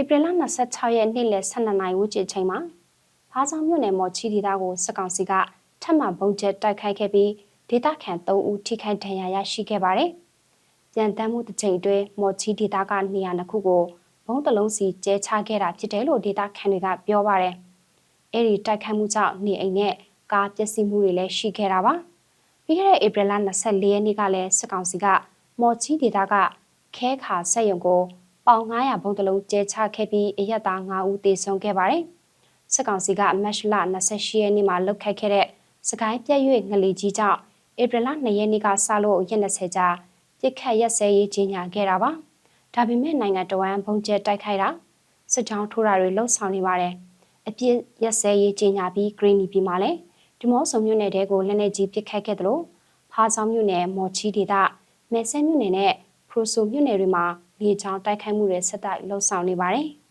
ဧပြီလ26ရက်နေ့လယ်12နာရီဝန်းကျင်ချိန်မှာဖားဆောင်မြို့နယ်မော်ချီဒေသကိုစစ်ကောင်စီကထပ်မံပုံကျဲတိုက်ခိုက်ခဲ့ပြီးဒေသခံ3ဦးထိခိုက်ဒဏ်ရာရရှိခဲ့ပါတယ်။ကြံတမ်းမှုတစ်ချိန်အတွင်းမော်ချီဒေသကနေရာနှစ်ခုကိုဘုံတလုံးစီကျဲချခဲ့တာဖြစ်တယ်လို့ဒေသခံတွေကပြောပါတယ်။အဲ့ဒီတိုက်ခိုက်မှုကြောင့်နေအိမ်နဲ့ကားပျက်စီးမှုတွေလည်းရှိခဲ့တာပါ။ပြီးခဲ့တဲ့ဧပြီလ24ရက်နေ့ကလည်းစစ်ကောင်စီကမော်ချီဒေသကခဲခါဆက်ရုံကို ပေါင်900ဘုံတလုံးကျဲချခဲ့ပြီးအရက်သား9ဦးသေဆုံးခဲ့ပါတယ်။စစ်ကောင်စီကမတ်လ28ရက်နေ့မှာလုတ်ခတ်ခဲ့တဲ့စကိုင်းပြည့်ရွေငလီကြီးကြောင့်ဧပြီလ2ရက်နေ့ကစလို့ရက်20ကြာပြစ်ခတ်ရက်စဲရေးကြီးညာခဲ့တာပါ။ဒါပေမဲ့နိုင်ငံတော်ဝန်ဘုံကျဲတိုက်ခိုက်တာစစ်ကြောင်းထိုးတာတွေလှုပ်ဆောင်နေပါတယ်။အပြစ်ရက်စဲရေးကြီးညာပြီးဂရင်းနီပြည်မှာလည်းဒီမော့ဆုံမြို့နယ်တဲကိုလက်နက်ကြီးပစ်ခတ်ခဲ့တယ်လို့ဖားဆောင်မြို့နယ်မော်ချီဒေသမဲဆဲမြို့နယ်နဲ့ဖရိုဆိုမြို့နယ်တွေမှာ လေကြောင်းတိုက်ခိုက်မှုတွေဆက်တိုက်လှုပ်ဆောင်နေပါတယ်။